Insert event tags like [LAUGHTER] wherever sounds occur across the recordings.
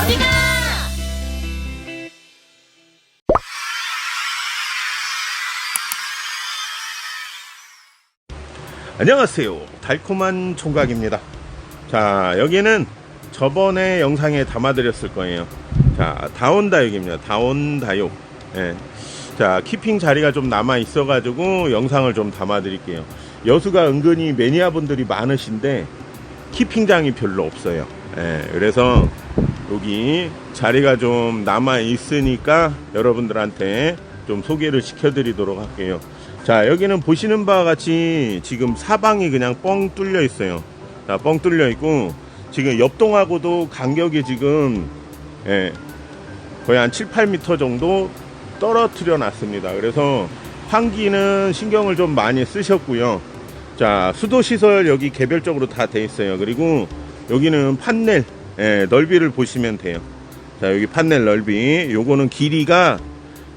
어디가? 안녕하세요. 달콤한 총각입니다. 자, 여기는 저번에 영상에 담아드렸을 거예요. 자, 다온다육입니다. 다온다육. 예. 자, 키핑 자리가 좀 남아 있어가지고 영상을 좀 담아드릴게요. 여수가 은근히 매니아분들이 많으신데 키핑장이 별로 없어요. 예, 그래서 여기 자리가 좀 남아 있으니까 여러분들한테 좀 소개를 시켜드리도록 할게요. 자, 여기는 보시는 바와 같이 지금 사방이 그냥 뻥 뚫려 있어요. 자, 뻥 뚫려 있고 지금 옆동하고도 간격이 지금 예, 거의 한 7, 8m 정도 떨어뜨려 놨습니다. 그래서 환기는 신경을 좀 많이 쓰셨고요. 자, 수도 시설 여기 개별적으로 다 돼 있어요. 그리고 여기는 판넬 예, 넓이를 보시면 돼요. 자, 여기 판넬 넓이 요거는 길이가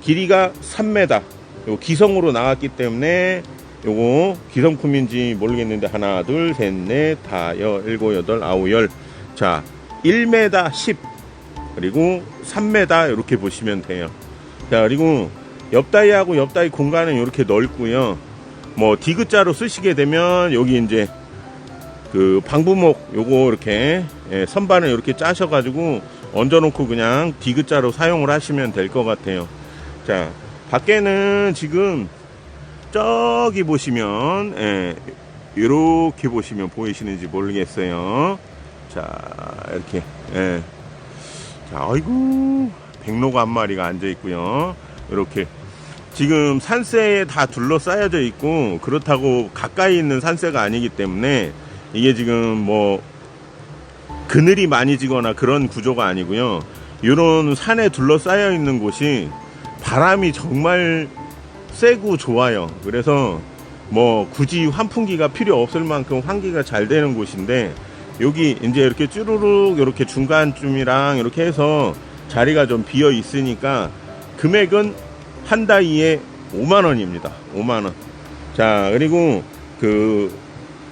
길이가 3m. 요 기성으로 나왔기 때문에 요거 기성 품인지 모르겠는데 하나, 둘, 셋, 넷, 다, 여, 일곱, 여덟, 아홉, 열. 자, 1m 10 그리고 3m 이렇게 보시면 돼요. 자, 그리고 옆 다이하고 옆 다이 공간은 이렇게 넓고요. 뭐 디귿자로 쓰시게 되면 여기 이제 그 방부목 요거 이렇게 예, 선반을 이렇게 짜셔가지고 얹어놓고 그냥 디귿자로 사용을 하시면 될 것 같아요. 자 밖에는 지금 저기 보시면 예, 이렇게 보시면 보이시는지 모르겠어요. 자 이렇게 예. 자 아이고 백로가 한 마리가 앉아 있고요. 이렇게 지금 산세에 다 둘러싸여져 있고 그렇다고 가까이 있는 산세가 아니기 때문에 이게 지금 뭐 그늘이 많이 지거나 그런 구조가 아니고요. 이런 산에 둘러싸여 있는 곳이 바람이 정말 세고 좋아요. 그래서 뭐 굳이 환풍기가 필요 없을 만큼 환기가 잘 되는 곳인데 여기 이제 이렇게 쭈루룩 이렇게 중간쯤이랑 이렇게 해서 자리가 좀 비어 있으니까 금액은 한 다이에 5만 원입니다. 5만 원. 자, 그리고 그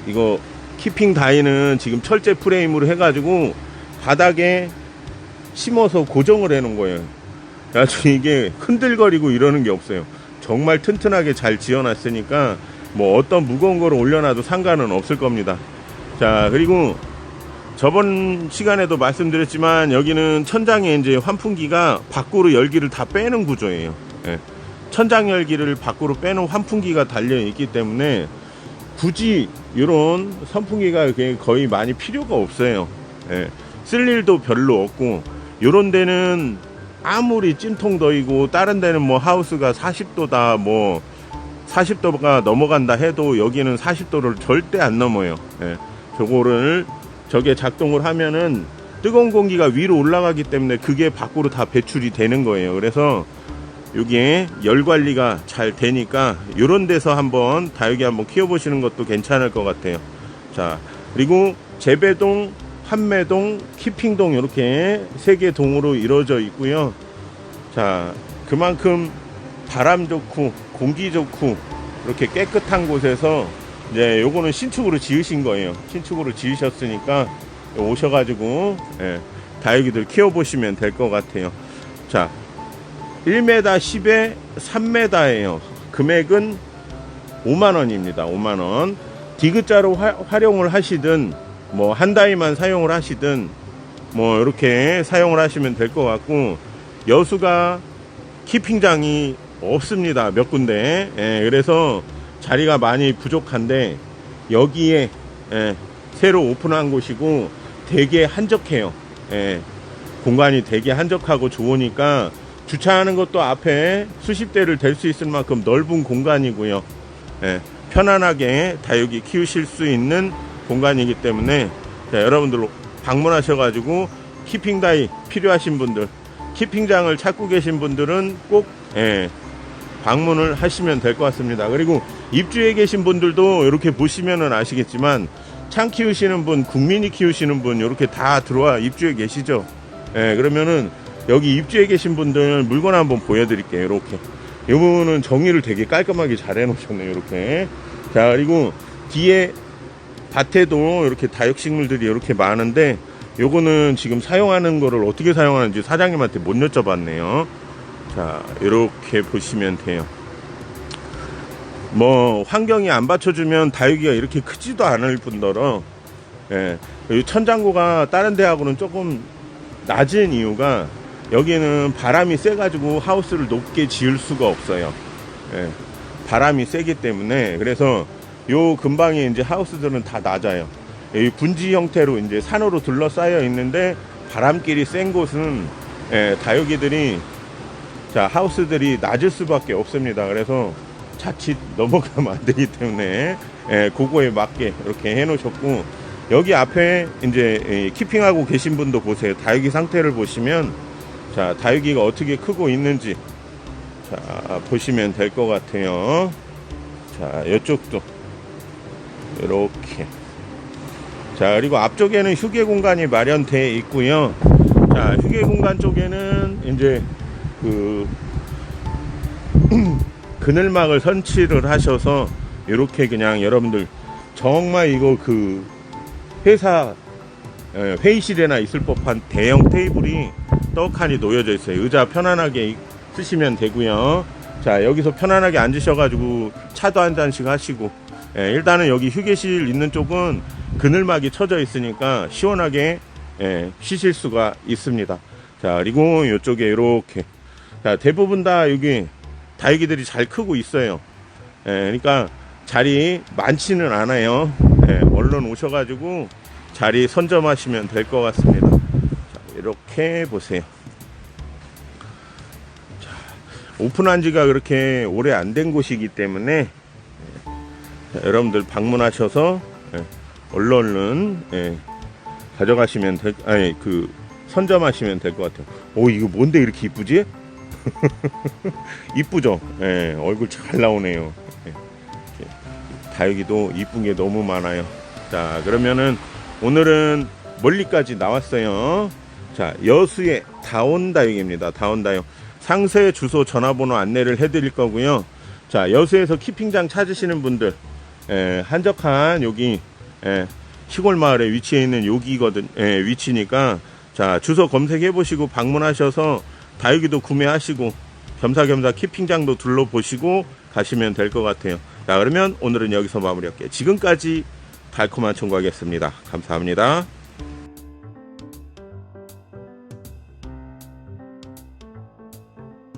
이거 키핑 다이는 지금 철제 프레임으로 해 가지고 바닥에 심어서 고정을 해 놓은 거예요. 그래서 이게 흔들거리고 이러는 게 없어요. 정말 튼튼하게 잘 지어 놨으니까 뭐 어떤 무거운 거를 올려놔도 상관은 없을 겁니다. 자, 그리고 저번 시간에도 말씀드렸지만 여기는 천장에 이제 환풍기가 밖으로 열기를 다 빼는 구조예요. 예. 천장 열기를 밖으로 빼는 환풍기가 달려 있기 때문에 굳이 이런 선풍기가 거의 많이 필요가 없어요. 예. 쓸 일도 별로 없고 이런 데는 아무리 찜통 더이고 다른 데는 뭐 하우스가 40도다 뭐 40도가 넘어간다 해도 여기는 40도를 절대 안 넘어요. 예. 저거를 저게 작동을 하면은 뜨거운 공기가 위로 올라가기 때문에 그게 밖으로 다 배출이 되는 거예요. 그래서 여기에 열 관리가 잘 되니까 이런 데서 한번 다육이 한번 키워보시는 것도 괜찮을 것 같아요. 자 그리고 재배동, 판매동, 키핑동 이렇게 세 개 동으로 이루어져 있고요. 자 그만큼 바람 좋고 공기 좋고 이렇게 깨끗한 곳에서 이제 요거는 신축으로 지으신 거예요. 신축으로 지으셨으니까 오셔가지고 예, 다육이들 키워보시면 될 것 같아요. 자 1m 10에 3m예요. 금액은 5만 원입니다. 5만 원. 디귿자로 화- 활용을 하시든 뭐 한 다이만 사용을 하시든 뭐 이렇게 사용을 하시면 될 것 같고 여수가 키핑장이 없습니다. 몇 군데. 예, 그래서 자리가 많이 부족한데 여기에 예, 새로 오픈한 곳이고 되게 한적해요. 예, 공간이 되게 한적하고 좋으니까 주차하는 것도 앞에 수십 대를 댈 수 있을 만큼 넓은 공간이고요. 예, 편안하게 다육이 키우실 수 있는 공간이기 때문에 자, 여러분들 방문하셔가지고 키핑 다이 필요하신 분들, 키핑장을 찾고 계신 분들은 꼭 예, 방문을 하시면 될 것 같습니다. 그리고 입주해 계신 분들도 이렇게 보시면은 아시겠지만 창 키우시는 분, 국민이 키우시는 분 이렇게 다 들어와 입주해 계시죠. 예, 그러면은 여기 입주해 계신 분들 물건 한번 보여드릴게요. 이렇게. 이 부분은 정리를 되게 깔끔하게 잘 해놓으셨네요. 이렇게. 자, 그리고 뒤에 밭에도 이렇게 다육식물들이 이렇게 많은데 요거는 지금 사용하는 거를 어떻게 사용하는지 사장님한테 못 여쭤봤네요. 자, 이렇게 보시면 돼요. 뭐 환경이 안 받쳐주면 다육이가 이렇게 크지도 않을 뿐더러 예, 이 천장고가 다른 데하고는 조금 낮은 이유가 여기는 바람이 세가지고 하우스를 높게 지을 수가 없어요. 예, 바람이 세기 때문에 그래서 요 근방에 이제 하우스들은 다 낮아요. 이 분지 형태로 이제 산으로 둘러싸여 있는데 바람길이 센 곳은 예, 다육이들이 자 하우스들이 낮을 수밖에 없습니다. 그래서 자칫 넘어가면 안 되기 때문에 예, 그거에 맞게 이렇게 해놓으셨고 여기 앞에 이제 이 키핑하고 계신 분도 보세요. 다육이 상태를 보시면 자 다육이가 어떻게 크고 있는지 자 보시면 될 것 같아요. 자 이쪽도 이렇게 자 그리고 앞쪽에는 휴게 공간이 마련되어 있고요. 자 휴게 공간 쪽에는 이제 그 [CLEARS THROAT] 그늘막을 설치를 하셔서 이렇게 그냥 여러분들 정말 이거 그 회사 에, 회의실에나 있을 법한 대형 테이블이 떡하니 놓여져 있어요. 의자 편안하게 쓰시면 되고요. 자 여기서 편안하게 앉으셔가지고 차도 한 잔씩 하시고 예, 일단은 여기 휴게실 있는 쪽은 그늘막이 쳐져 있으니까 시원하게 예, 쉬실 수가 있습니다. 자 그리고 이쪽에 이렇게 자 대부분 다 여기 다육이들이 잘 크고 있어요. 예, 그러니까 자리 많지는 않아요. 예, 얼른 오셔가지고 자리 선점하시면 될 것 같습니다. 자, 이렇게 보세요. 자, 오픈한 지가 그렇게 오래 안 된 곳이기 때문에 예, 자, 여러분들 방문하셔서 예, 얼른 얼른 예, 가져가시면 될, 아니 그 선점하시면 될 것 같아요. 오 이거 뭔데 이렇게 이쁘지? [LAUGHS] 이쁘죠? 예, 얼굴 잘 나오네요. 예, 다육이도 이쁜 게 너무 많아요. 자, 그러면은 오늘은 멀리까지 나왔어요. 자, 여수의 다온다육입니다. 다온다육. 상세 주소 전화번호 안내를 해드릴 거고요. 자, 여수에서 키핑장 찾으시는 분들, 예, 한적한 여기 예, 시골 마을에 위치해 있는 여기거든, 예, 위치니까 자, 주소 검색해 보시고 방문하셔서 다육이도 구매하시고 겸사겸사 키핑장도 둘러보시고 가시면 될 것 같아요. 자, 그러면 오늘은 여기서 마무리할게요. 지금까지 달콤한 청구하겠습니다. 감사합니다.